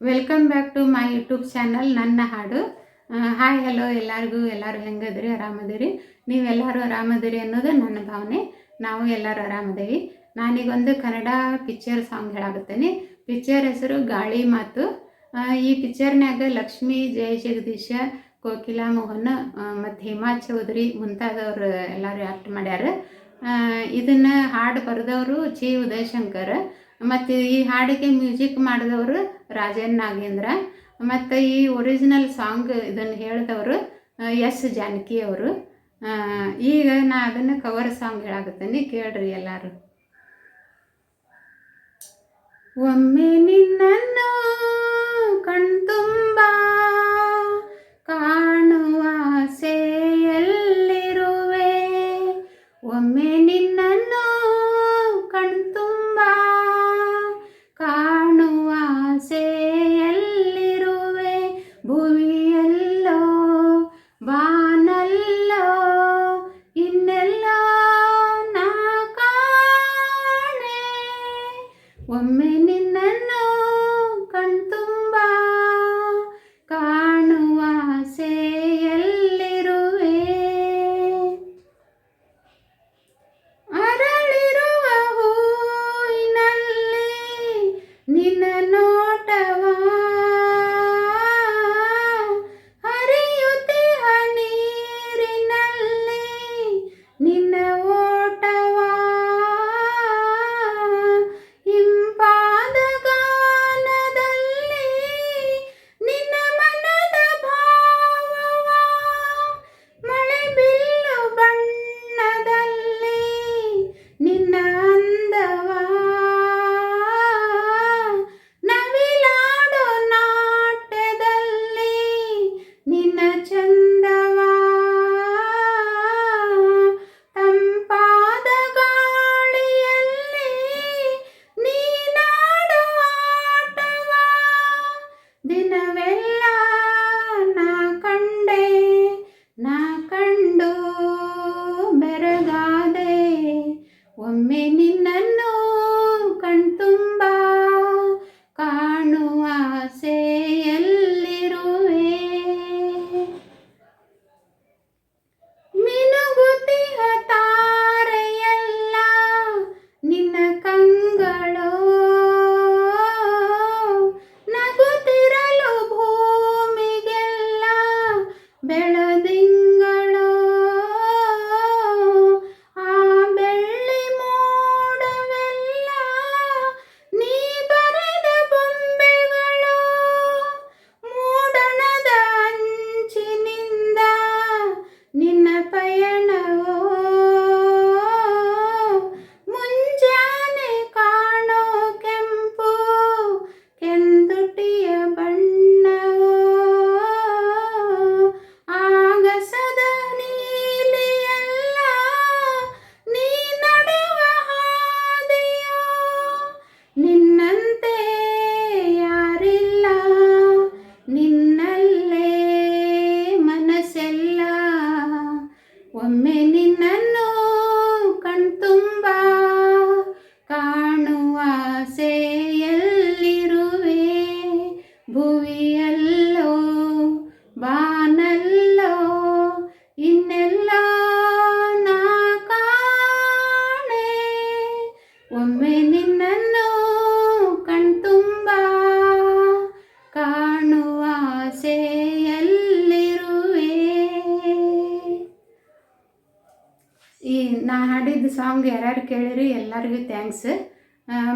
Welcome back to my YouTube channel ನನ್ನ ಹಾಡು hi hello ಎಲ್ಲರಿಗೂ, ಎಲ್ಲರೂ ಹೆಂಗದ್ರಿ? ಆರಾಮದಿರಿ? ನೀವೆಲ್ಲರೂ ಆರಾಮದಿರಿ ಅನ್ನೋದು ನನ್ನ ಭಾವನೆ. ನಾವು ಎಲ್ಲರೂ ಆರಾಮದೇವಿ. ನಾನೀಗೊಂದು ಕನ್ನಡ ಪಿಕ್ಚರ್ ಸಾಂಗ್ ಹೇಳಾಗುತ್ತೇನೆ ಪಿಕ್ಚರ್ ಹೆಸರು ಗಾಳಿ ಮಾತು. ಈ ಪಿಕ್ಚರ್ನ್ಯಾಗ ಲಕ್ಷ್ಮೀ, ಜಯ ಜಗದೀಶ, ಕೋಕಿಲಾ, ಮೋಹನ್ ಮತ್ತು ಹೇಮಾ ಚೌಧರಿ ಮುಂತಾದವರು ಎಲ್ಲರೂ ಆ್ಯಕ್ಟ್ ಮಾಡ್ಯಾರ. ಇದನ್ನ ಹಾಡು ಬರೆದವರು ಜಿ ಉದಯಶಂಕರ್ ಮತ್ತು ಈ ಹಾಡಿಗೆ ಮ್ಯೂಸಿಕ್ ಮಾಡಿದವರು ರಾಜನ್ ನಾಗೇಂದ್ರ, ಮತ್ತು ಈ ಒರಿಜಿನಲ್ ಸಾಂಗ್ ಇದನ್ನು ಹೇಳಿದವರು ಎಸ್ ಜಾನಕಿ ಅವರು. ಈಗ ನಾ ಅದನ್ನು ಕವರ್ ಸಾಂಗ್ ಹೇಳಾಕತ್ತೀನಿ, ಕೇಳ್ರಿ ಎಲ್ಲರೂ. ಒಮ್ಮೆ ನಿನ್ನನ್ನು ಕಣ್ತುಂಬ ಒಮ್ಮೆ ನಿನ್ನನ್ನು ಕಣ್ತುಂಬ ಕಾಣುವ ಆಸೆಯಲ್ಲಿರುವೆ. ಅರಳಿರುವ ಹೂವಿನಲ್ಲಿ ನಿನ್ನ ನೋಟವ ನಿನ್ನನ್ನು ಕಣ್ತುಂಬ ಕಾಣುವ ಆಸೆಯಲ್ಲಿರುವೆ. ಮಿನುಗುತಿಹ ತಾರೆಯಲ್ಲ ನಿನ್ನ ಕಂಗಳು. ನಗುತ್ತಿರಲು ಭೂಮಿಗೆಲ್ಲ ಬೆಳದಿಂಗಳೋ ಭುವಿಯಲ್ಲೋ ಬಾನಲ್ಲೋ, ಇನ್ನೆಲ್ಲ ನಾ ಕಾಣೆ. ಒಮ್ಮೆ ನಿನ್ನನ್ನು ಕಣ್ತುಂಬ, ಕಾಣುವ ಆಸೆಯಲ್ಲಿರುವೆ. ಈ ನಾ ಹಾಡಿದ ಸಾಂಗ್ ಯಾರ್ಯಾರು ಕೇಳಿರಿ ಎಲ್ಲರಿಗೂ ಥ್ಯಾಂಕ್ಸ್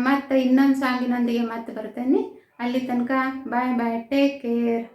ಮತ್ತು ಇನ್ನೊಂದು ಸಾಂಗಿನೊಂದಿಗೆ ಮತ್ತೆ ಬರ್ತೇನೆ. ಅಲ್ಲಿ ತನಕ ಬಾಯ್ ಬಾಯ್ ಟೇಕ್ ಕೇರ್